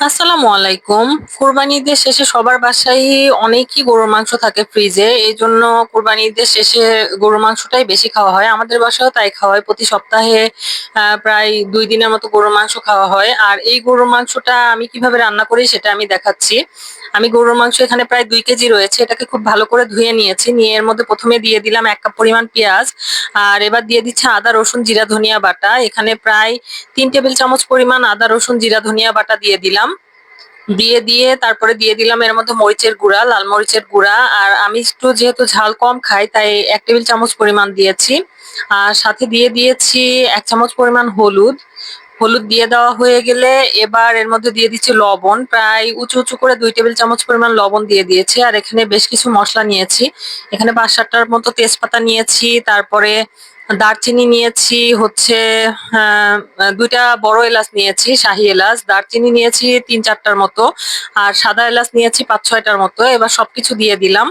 আসসালামু আলাইকুম। কোরবানি ঈদের শেষে সবার বাসায় অনেকই গরুর মাংস থাকে ফ্রিজে এই জন্য কোরবানি ঈদের শেষে গরুর মাংসটাই বেশি খাওয়া হয়। আমাদের বাসায়ও তাই খাওয়া হয়। প্রতি সপ্তাহে প্রায় দুই দিনের মতো গরুর মাংস খাওয়া হয়। আর এই গরুর মাংসটা আমি কীভাবে রান্না করি সেটা আমি দেখাচ্ছি। আমি গরুর মাংস এখানে প্রায় দুই কেজি রয়েছে, এটাকে খুব ভালো করে ধুয়ে নিয়েছি, নিয়ে এর মধ্যে প্রথমে দিয়ে দিলাম এক কাপ পরিমাণ পেঁয়াজ, আর এবার দিয়ে দিচ্ছে আদা, রসুন, জিরা, ধনিয়া বাটা, এখানে প্রায় তিন টেবিল চামচ পরিমাণ আদা, রসুন, জিরা, ধনিয়া বাটা দিয়ে দিলাম, দিয়ে দিয়ে তারপরে দিয়ে দিলাম এর মধ্যে মরিচের গুঁড়া, লাল মরিচের গুঁড়া, আর আমি একটু যেহেতু ঝাল কম খাই, তাই এক টেবিল চামচ পরিমাণ দিয়েছি, আর সাথে দিয়ে দিয়েছি এক চামচ পরিমাণ হলুদ হলুদ দিয়ে দেওয়া হয়ে গেলে এবার এর মধ্যে দিয়ে দিচ্ছি লবণ। প্রায় উঁচু উঁচু করে দুই টেবিল চামচ পরিমাণ লবণ দিয়ে দিয়েছি। আর এখানে বেশ কিছু মশলা নিয়েছি। এখানে পাঁচ সাতটার মতো তেজপাতা নিয়েছি, তারপরে দারচিনি নিয়েছি, হচ্ছে দুইটা বড় এলাচ নিয়েছি, শাহি এলাচ। দারচিনি নিয়েছি তিন চারটার মতো, আর সাদা এলাচ নিয়েছি পাঁচ ছয়টার মতো। এবার সবকিছু দিয়ে দিলাম।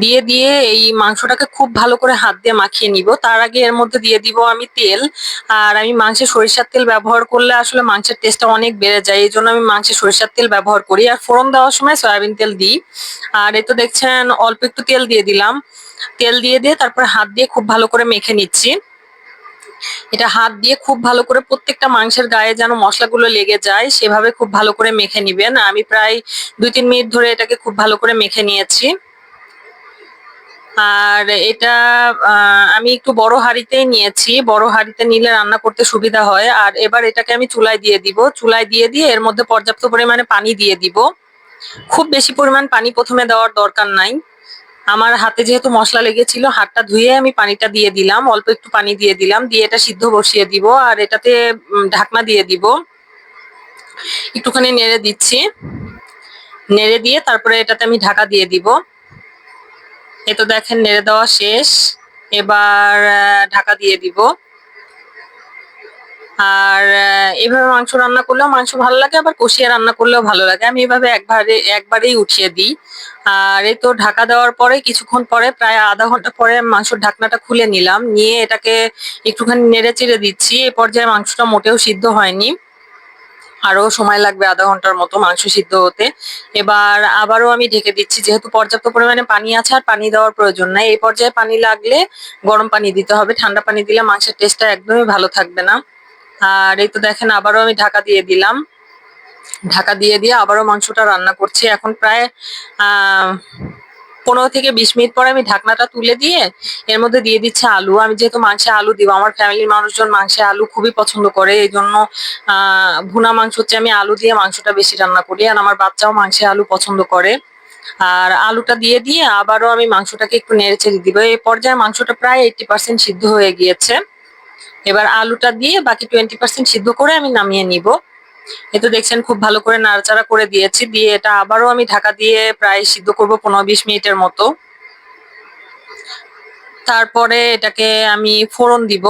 দিয়ে দিয়ে এই মাংসটাকে খুব ভালো করে হাত দিয়ে মাখিয়ে নিব। তার আগে এর মধ্যে দিয়ে দিব আমি তেল। আর আমি মাংসে সরিষার তেল ব্যবহার করলে আসলে মাংসের টেস্টটা অনেক বেড়ে যায়। এই জন্য আমি মাংসে সরিষার তেল ব্যবহার করি। আর ফোড়ন দেওয়ার সময় সয়াবিন তেল দিই। আর এই তো দেখছেন, অল্প একটু তেল দিয়ে দিলাম। তেল দিয়ে দিয়ে তারপর হাত দিয়ে খুব ভালো করে মেখে নিচ্ছি। এটা হাত দিয়ে খুব ভালো করে প্রত্যেকটা মাংসের গায়ে যেন মশলাগুলো লেগে যায়, সেভাবে খুব ভালো করে মেখে নিবেন। আমি প্রায় দুই, তিন মিনিট ধরে এটাকে খুব ভালো করে মেখে নিয়েছি। আর এটা আমি একটু বড় হাঁড়িতেই নিয়েছি। বড় হাঁড়িতে নিলে রান্না করতে সুবিধা হয়। আর এবার এটাকে আমি চুলায় দিয়ে দিব। চুলায় দিয়ে দিয়ে এর মধ্যে পর্যাপ্ত পরিমাণে পানি দিয়ে দিব। খুব বেশি পরিমাণ পানি প্রথমে দেওয়ার দরকার নাই। আমার হাতে যেহেতু মশলা লেগেছিল, হাতটা ধুয়ে আমি পানিটা দিয়ে দিলাম। অল্প একটু পানি দিয়ে দিলাম। দিয়ে এটা সিদ্ধ বসিয়ে দিব। আর এটাতে ঢাকনা দিয়ে দিব। একটুখানি নেড়ে দিচ্ছি। নেড়ে দিয়ে তারপরে এটাতে আমি ঢাকা দিয়ে দিব। এ তো দেখেন, নেড়ে দেওয়া শেষ। এবার ঢাকা দিয়ে দিব। আর এভাবে মাংস রান্না করলেও মাংস ভালো লাগে, আবার কষিয়ে রান্না করলেও ভালো লাগে। আমি এভাবে একবারে, একবারেই উঠিয়ে দিই। আর এই তো ঢাকা দেওয়ার পরে, কিছুক্ষণ পরে, প্রায় আধা ঘণ্টা পরে মাংসের ঢাকনাটা খুলে নিলাম। নিয়ে এটাকে একটুখানি নেড়ে চেড়ে দিচ্ছি। এই পর্যায়ে মাংসটা মোটেও সিদ্ধ হয়নি। আরও সময় লাগবে আধা ঘণ্টার মতো মাংস সিদ্ধ হতে। এবার আবারও আমি ঢেকে দিচ্ছি, যেহেতু পর্যাপ্ত পরিমাণে পানি আছে আর পানি দেওয়ার প্রয়োজন নাই। এই পর্যায়ে পানি লাগলে গরম পানি দিতে হবে। ঠান্ডা পানি দিলে মাংসের টেস্টটা একদমই ভালো থাকবে না। আর এই তো দেখেন, আবারও আমি ঢাকা দিয়ে দিলাম। ঢাকা দিয়ে দিয়ে আবারও মাংসটা রান্না করছি। এখন প্রায় পনেরো থেকে বিশ মিনিট পরে আমি ঢাকনাটা তুলে দিয়ে এর মধ্যে দিয়ে দিচ্ছে আলু। আমি যেহেতু মাংসে আলু দিব, আমার ফ্যামিলির মানুষজন মাংসে আলু খুবই পছন্দ করে এই জন্য ভুনা মাংস হচ্ছে আমি আলু দিয়ে মাংসটা বেশি রান্না করি। আর আমার বাচ্চাও মাংসে আলু পছন্দ করে। আর আলুটা দিয়ে দিয়ে আবারও আমি মাংসটাকে একটু নেড়ে চেড়ে দিব। এই পর্যায়ে মাংসটা প্রায় এইটি পার্সেন্ট সিদ্ধ হয়ে গিয়েছে। এবার আলুটা দিয়ে বাকি টোয়েন্টি পার্সেন্ট সিদ্ধ করে আমি নামিয়ে নিব। এ তো দেখছেন খুব ভালো করে নাড়াচাড়া করে দিয়েছি। দিয়ে এটা আবারও আমি ঢাকা দিয়ে প্রায় সিদ্ধ করব পনেরো বিশ মিনিটের মতো। তারপরে এটাকে আমি ফোড়ন দিব।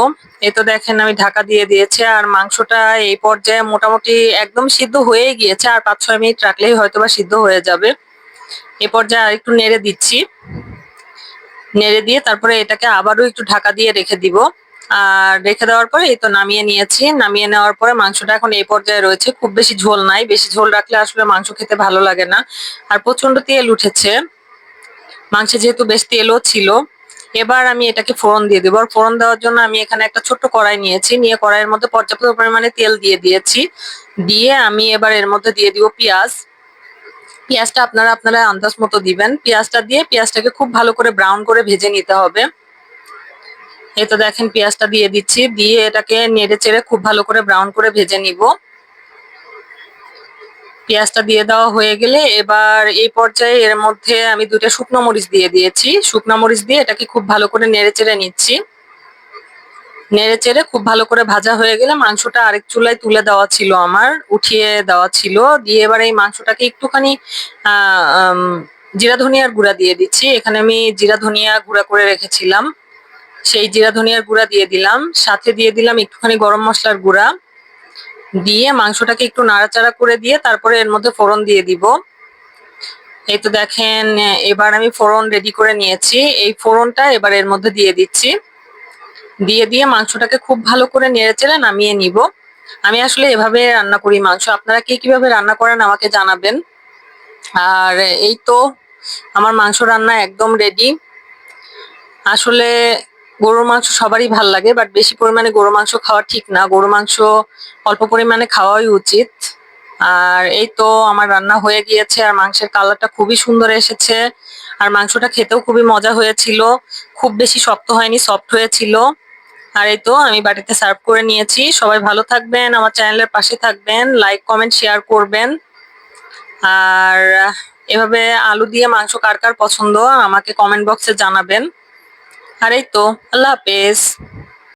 এ তো দেখেন আমি ঢাকা দিয়ে দিয়েছি আর মাংসটা এই পর্যায়ে মোটামুটি একদম সিদ্ধ হয়ে গিয়েছে। আর পাঁচ ছয় মিনিট রাখলেই হয়তো বা সিদ্ধ হয়ে যাবে। এ পর্যায়ে আর একটু নেড়ে দিচ্ছি। নেড়ে দিয়ে তারপরে এটাকে আবারও একটু ঢাকা দিয়ে রেখে দিব। আর রেখে দেওয়ার পরে এই তো নামিয়ে নিয়েছি। নামিয়ে নেওয়ার পরে মাংসটা এখন এই পর্যায়ে রয়েছে। খুব বেশি ঝোল নাই। বেশি ঝোল রাখলে আসলে মাংস খেতে ভালো লাগে না। আর প্রচণ্ড তেল উঠেছে। মাংসে যেহেতু বেশ তেলও ছিল। এবার আমি এটাকে ফোড়ন দিয়ে দেবো। আর ফোড়ন দেওয়ার জন্য আমি এখানে একটা ছোট্ট কড়াই নিয়েছি। নিয়ে কড়াইয়ের মধ্যে পর্যাপ্ত পরিমাণে তেল দিয়ে দিয়েছি। দিয়ে আমি এবার এর মধ্যে দিয়ে দিব পেঁয়াজ। পেঁয়াজটা আপনারা আপনারা আন্দাজ মতো দিবেন। পেঁয়াজটা দিয়ে পেঁয়াজটাকে খুব ভালো করে ব্রাউন করে ভেজে নিতে হবে। এই তো দেখেন পেঁয়াজটা দিয়ে দিচ্ছি। দিয়ে এটাকে নেড়ে চেড়ে খুব ভালো করে ব্রাউন করে ভেজে নিব। পেঁয়াজটা দিয়ে দেওয়া হয়ে গেলে এবার এই পর্যায়ে এর মধ্যে আমি দুইটা শুকনো মরিচ দিয়ে দিয়েছি। শুকনো মরিচ দিয়ে এটাকে খুব ভালো করে নেড়ে চেড়ে নিচ্ছি। নেড়ে চেড়ে খুব ভালো করে ভাজা হয়ে গেলে মাংসটা আরেক চুলায় তুলে দেওয়া ছিল আমার, উঠিয়ে দেওয়া ছিল। দিয়ে এবার এই মাংসটাকে একটুখানি জিরা ধনিয়ার গুঁড়া দিয়ে দিচ্ছি। এখানে আমি জিরা ধনিয়া গুঁড়া করে রেখেছিলাম। সেই জিরা ধনিয়ার গুঁড়া দিয়ে দিলাম। সাথে দিয়ে দিলাম একটুখানি গরম মশলার গুঁড়া। দিয়ে মাংসটাকে একটু নাড়াচাড়া করে দিয়ে তারপরে এর মধ্যে ফোড়ন দিয়ে দিব। এই তো দেখেন, এবার আমি ফোড়ন রেডি করে নিয়েছি। এই ফোড়নটা এবার এর মধ্যে দিয়ে দিচ্ছি। দিয়ে দিয়ে মাংসটাকে খুব ভালো করে নেড়ে চেড়ে নামিয়ে নিব। আমি আসলে এভাবে রান্না করি মাংস। আপনারা কে কীভাবে রান্না করেন আমাকে জানাবেন। আর এই তো আমার মাংস রান্না একদম রেডি আসলে গরুর মাংস সবারই ভালো লাগে বাট বেশি পরিমাণে গরু মাংস খাওয়া ঠিক না। গরু মাংস অল্প পরিমাণে খাওয়াই উচিত। আর এই তো আমার রান্না হয়ে গিয়েছে, আর মাংসের কালারটা খুবই সুন্দর এসেছে। আর মাংসটা খেতেও খুবই মজা হয়েছিল। খুব বেশি শক্ত হয়নি সফট হয়েছিল। আর এই তো আমি বাড়িতে সার্ভ করে নিয়েছি। সবাই ভালো থাকবেন, আমার চ্যানেলের পাশে থাকবেন লাইক কমেন্ট শেয়ার করবেন। আর এভাবে আলু দিয়ে মাংস কার কার পছন্দ, আমাকে কমেন্ট বক্সে জানাবেন। আর এই তো আল্লাহ হাফেজ।